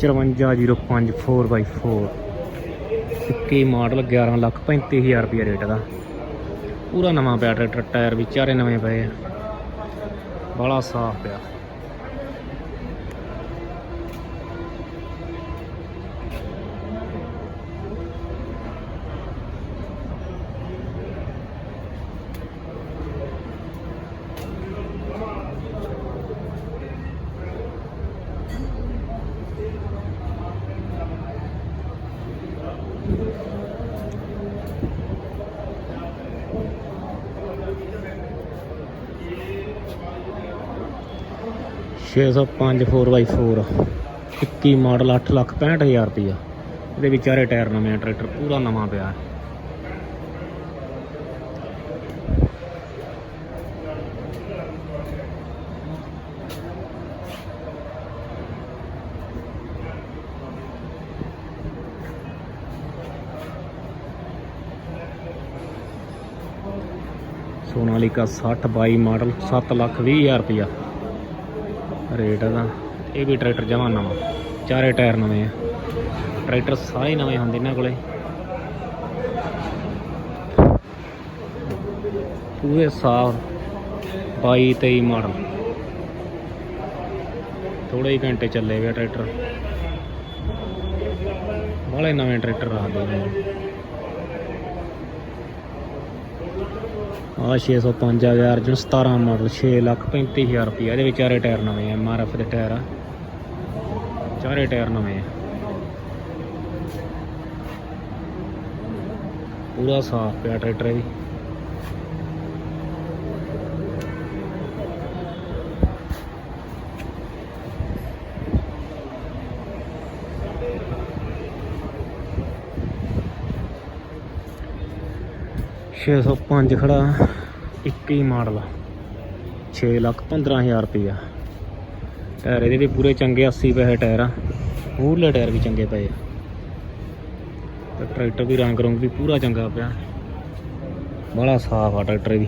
5405 4x4 ਇੱਕੀ model 11 lakh 35000 ਰੁਪਏ rate ਦਾ। ਪੂਰਾ ਨਵਾਂ ਪਿਆ ਟਰੈਕਟਰ ਟਾਇਰ ਵੀ ਚਾਰੇ ਨਵੇਂ ਪਏ ਆ। ਬੜਾ ਸਾਫ਼ ਪਿਆ। ਛੇ ਸੌ ਪੰਜ 4x4 21 ਮਾਡਲ 8 ਲੱਖ 65000 ਰੁਪਇਆ ਇਹਦੇ ਵਿਚਾਰੇ ਟਾਇਰ ਨਵੇਂ ਆ ਟਰੈਕਟਰ, ਪੂਰਾ ਨਵਾਂ ਪਿਆ। ਸੋਨਾਲੀਕਾ 60 22 ਮਾਡਲ 7 ਲੱਖ 20000 ਰੁਪਇਆ। ਰੇਟ ਦਾ ਇਹ ਵੀ ਟਰੈਕਟਰ ਜਮਾ ਨਵਾਂ, ਚਾਰੇ ਟਾਇਰ ਨਵੇਂ ਆ। ਟਰੈਕਟਰ ਸਾਰੇ ਨਵੇਂ ਹੁੰਦੇ ਇਹਨਾਂ ਕੋਲੇ। ਪੂਰੇ ਸਾਫ਼ 22 23 ਮਾਡਲ। ਥੋੜੇ ਹੀ ਘੰਟੇ ਚੱਲੇ ਵੇ ਟਰੈਕਟਰ। ਬਾਲੇ ਨਵੇਂ ਟਰੈਕਟਰ ਰੱਖਦੇ ਨੇ। ਆ 605 ਆ ਗਿਆ ਅਰਜਨ 17 ਮਾਡਲ 6 ਲੱਖ 35000 ਰੁਪਏ ਇਹਦੇ ਵਿੱਚ ਚਾਰੇ ਟਾਇਰ ਨਵੇਂ ਆ ਐਮਆਰਐਫ ਦੇ ਟਾਇਰ ਆ। ਚਾਰੇ ਟਾਇਰ ਨਵੇਂ ਆ। ਪੂਰਾ ਸਾਫ਼ ਪਿਆ ਟਰੈਕਟਰ ਇਹ ਵੀ। ਛੇ ਸੌ ਪੰਜ ਖੜਾ 21 ਮਾਡਲ 6 ਲੱਖ 15000 ਰੁਪਇਆ ਟਾਇਰ ਇਹਦੇ ਵੀ ਪੂਰੇ ਚੰਗੇ 80 ਪੈਸੇ ਟਾਇਰ ਆ। ਮੂਹਰਲੇ ਟਾਇਰ ਵੀ ਚੰਗੇ ਪਏ ਆ। ਤੇ ਟਰੈਕਟਰ ਵੀ ਰੰਗ ਰੰਗ ਵੀ ਪੂਰਾ ਚੰਗਾ ਪਿਆ। ਬੜਾ ਸਾਫ਼ ਆ ਟਰੈਕਟਰ ਵੀ।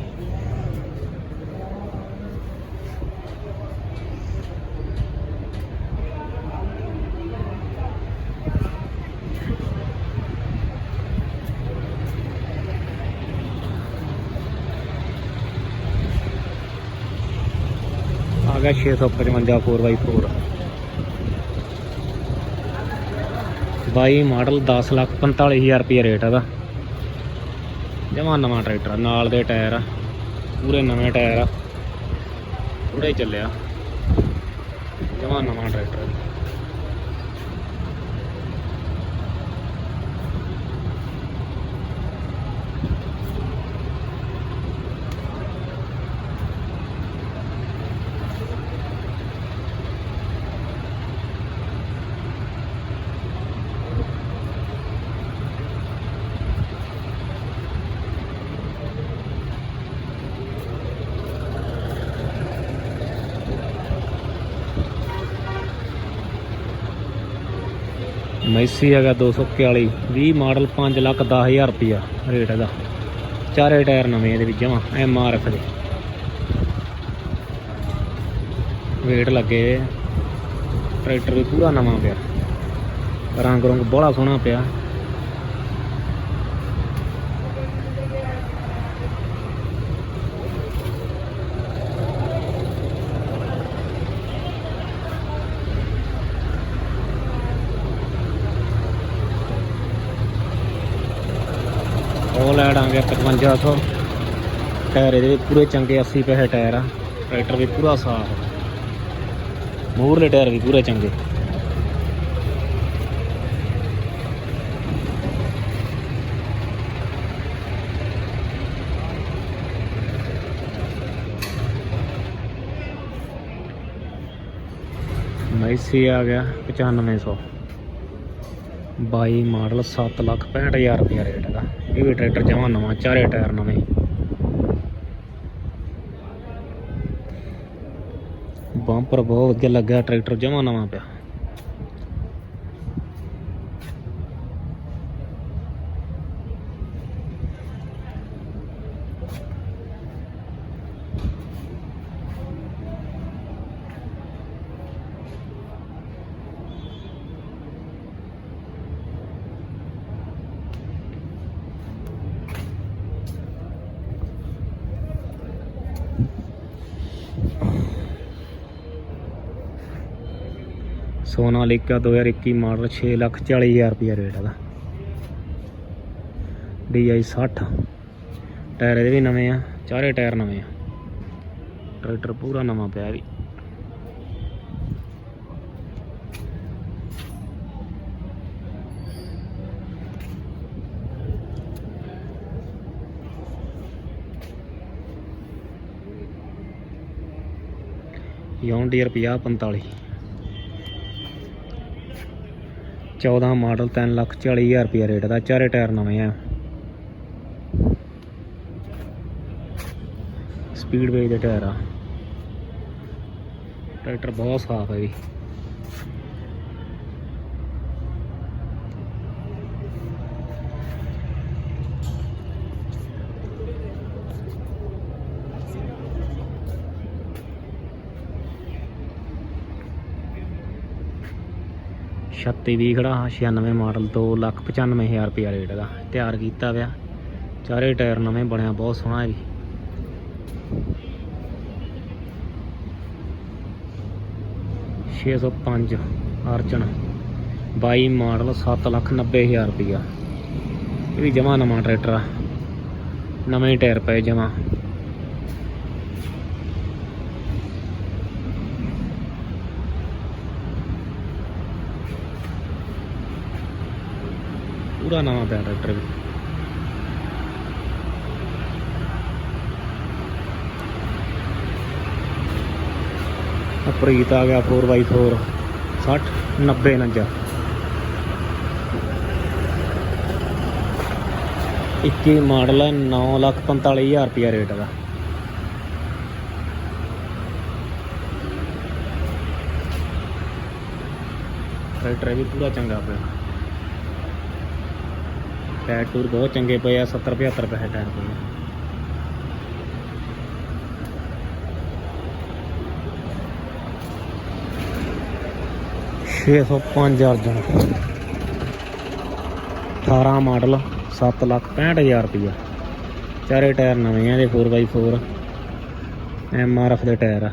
ਆ ਗਿਆ 655 4x4 22 ਮਾਡਲ 10 ਲੱਖ 45000 ਰੁਪਏ ਰੇਟ ਇਹਦਾ। ਜਮਾ ਨਵਾਂ ਟਰੈਕਟਰ ਨਾਲ ਦੇ ਟਾਇਰ ਆ, ਪੂਰੇ ਨਵੇਂ ਟਾਇਰ ਆ। ਥੋੜਾ ਚੱਲਿਆ। ਜਮਾ ਨਵਾਂ ਟਰੈਕਟਰ ਮੈਸੀ ਹੈਗਾ 241 20 ਮਾਡਲ 5 ਲੱਖ 10000 ਰੁਪਿਆ ਰੇਟ ਇਹਦਾ। ਚਾਰੇ ਟਾਇਰ ਨਵੇਂ ਇਹਦੇ ਵਿੱਚ ਜਮਾ, ਐਮ ਆਰ ਐਫ ਦੇ। ਵੇਟ ਲੱਗੇ ਟਰੈਕਟਰ ਵੀ ਪੂਰਾ ਨਵਾਂ ਪਿਆ। ਰੰਗ ਰੰਗ ਬੜਾ ਸੋਹਣਾ ਪਿਆ। ਉਹ ਲੈਣ ਆ ਗਿਆ 5500 ਟਾਇਰ ਇਹਦੇ ਵੀ ਪੂਰੇ ਚੰਗੇ 80 ਪੈਸੇ ਟਾਇਰ ਆ। ਟਰੈਕਟਰ ਵੀ ਪੂਰਾ ਸਾਫ਼ ਮੂਹਰਲੇ ਟਾਇਰ ਵੀ ਪੂਰੇ ਚੰਗੇ। ਮੈਸੀ ਆ ਗਿਆ 9500 22 ਮਾਡਲ 7 ਲੱਖ 65000 ਰੁਪਏ ਰੇਟ ਦਾ ਇਹ ਵੀ ਟਰੈਕਟਰ ਜਮਾ ਨਵਾਂ, ਚਾਰੇ ਟਾਇਰ ਨਵੇਂ। ਬੰਪਰ ਬਹੁਤ ਵਧੀਆ ਲੱਗਾ ਟਰੈਕਟਰ ਜਮਾ ਨਵਾਂ ਪਿਆ। ਸੋਨਾਲੀਕਾ 2021 ਮਾਡਲ 6 ਲੱਖ 40 ਹਜ਼ਾਰ ਰੁਪਇਆ ਰੇਟ ਇਹਦਾ। DI 60 ਟਾਇਰ ਇਹਦੇ ਵੀ ਨਵੇਂ ਆ, ਚਾਰੇ ਟਾਇਰ ਨਵੇਂ ਆ। ਟਰੈਕਟਰ ਪੂਰਾ ਨਵਾਂ ਪਿਆ ਵੀ। ਯੌਨ ਡੀਅਰ 5045 14 ਮਾਡਲ 3 ਲੱਖ 40 ਹਜ਼ਾਰ ਰੁਪਇਆ ਰੇਟ ਦਾ, ਚਾਰੇ ਟਾਇਰ ਨਵੇਂ ਆ। ਸਪੀਡ ਵੇਜ ਦੇ ਟਾਇਰ ਆ। ਟਰੈਕਟਰ ਬਹੁਤ ਸਾਫ਼ ਹੈ ਵੀ ਛੱਤੀ ਵੀ ਖੜਾ 96 ਮਾਡਲ 2 ਲੱਖ 95 ਹਜ਼ਾਰ ਰੁਪਇਆ ਰੇਟ ਦਾ ਤਿਆਰ ਕੀਤਾ ਵਿਆ ਚਾਰੇ ਟਾਇਰ ਨਵੇਂ, ਬਣਿਆ ਬਹੁਤ ਸੋਹਣਾ ਜੀ। ਛੇ ਸੌ ਪੰਜ ਅਰਜਨ 22 ਮਾਡਲ 7 ਲੱਖ 90 ਹਜ਼ਾਰ ਰੁਪਇਆ। ਇਹ ਵੀ ਜਮਾ ਨਵਾਂ ਟਰੈਕਟਰ ਆ। ਨਵੇਂ ਟਾਇਰ ਪਏ ਜਮਾ। ਪੂਰਾ ਨਵਾਂ ਪਿਆ ਟਰੈਕਟਰ ਵੀ। ਆਹ ਪ੍ਰੀਤ ਆ ਗਿਆ 4x4 60 90 49 21 ਮਾਡਲ ਹੈ 9 ਲੱਖ 45 ਹਜ਼ਾਰ ਰੁਪਇਆ ਰੇਟ ਦਾ। ਟਰੈਕਟਰ ਵੀ ਪੂਰਾ ਚੰਗਾ ਪਿਆ। ਟਾਇਰ ਟੂਰ ਬਹੁਤ ਚੰਗੇ ਪਏ ਆ 70 75 ਪੈਸੇ ਟਾਇਰ ਪਏ ਛੇ ਸੌ ਪੰਜ ਅਰਜਨ। 18 ਮਾਡਲ 7 ਲੱਖ 65 ਹਜ਼ਾਰ ਰੁਪਇਆ ਚਾਰੇ ਟਾਇਰ ਨਵੇਂ ਆ, ਇਹਦੇ 4x4 ਐਮ ਆਰ ਐਫ ਦੇ ਟਾਇਰ ਆ।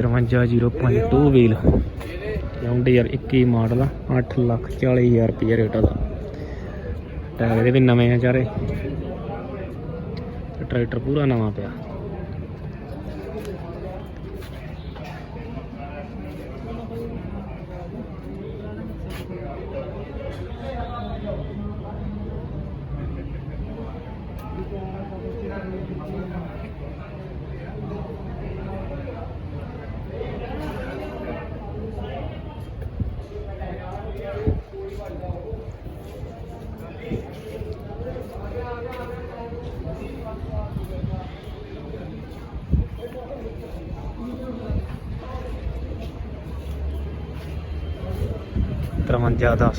ਚੁਰੰਜਾ ਜ਼ੀਰੋ ਪੰਜ ਟੂ ਵੀਲ ਯਾਰ 21 ਮਾਡਲ 8 ਲੱਖ 40 ਹਜ਼ਾਰ ਰੁਪਏ ਰੇਟ ਦਾ ਟਾਇਰ ਇਹਦੇ ਵੀ ਨਵੇਂ ਆ ਚਾਰੇ। ਟਰੈਕਟਰ ਪੂਰਾ ਨਵਾਂ ਪਿਆ। ਤਰਵੰਜਾ ਦਸ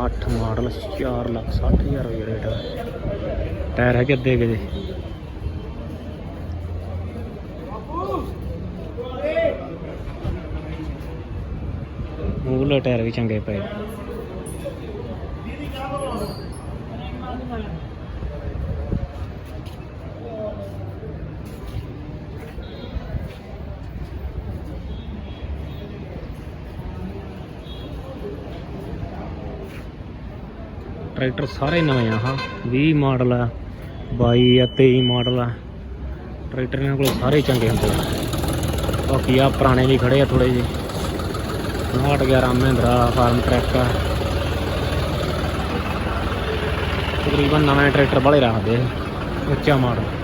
8 ਮਾਡਲ 4 ਲੱਖ 60 ਹਜ਼ਾਰ ਰੁਪਏ ਰੇਟ ਦਾ ਟਾਇਰ ਹੈਗੇ ਅੱਧੇ ਕੁ ਜੇ ਟਾਇਰ ਵੀ ਚੰਗੇ ਪਏ। ਟਰੈਕਟਰ ਸਾਰੇ ਨਵੇਂ ਆ, ਹਾਂ। 20 ਮਾਡਲ ਆ 22 ਆ 23 ਮਾਡਲ ਆ। ਟਰੈਕਟਰ ਇਹਨਾਂ ਕੋਲ ਸਾਰੇ ਚੰਗੇ ਹੁੰਦੇ ਆ। ਬਾਕੀ ਆ ਪੁਰਾਣੇ ਵੀ ਖੜੇ ਆ ਥੋੜੇ ਜਿਹੇ। 911 ਮਹਿੰਦਰਾ ਫਾਰਮ ਟਰੈਕ ਆ। ਤਕਰੀਬਨ ਨਵੇਂ ਟਰੈਕਟਰ ਵਾਲੇ ਰੱਖਦੇ ਆ। ਉੱਚਾ ਮਾਡਲ।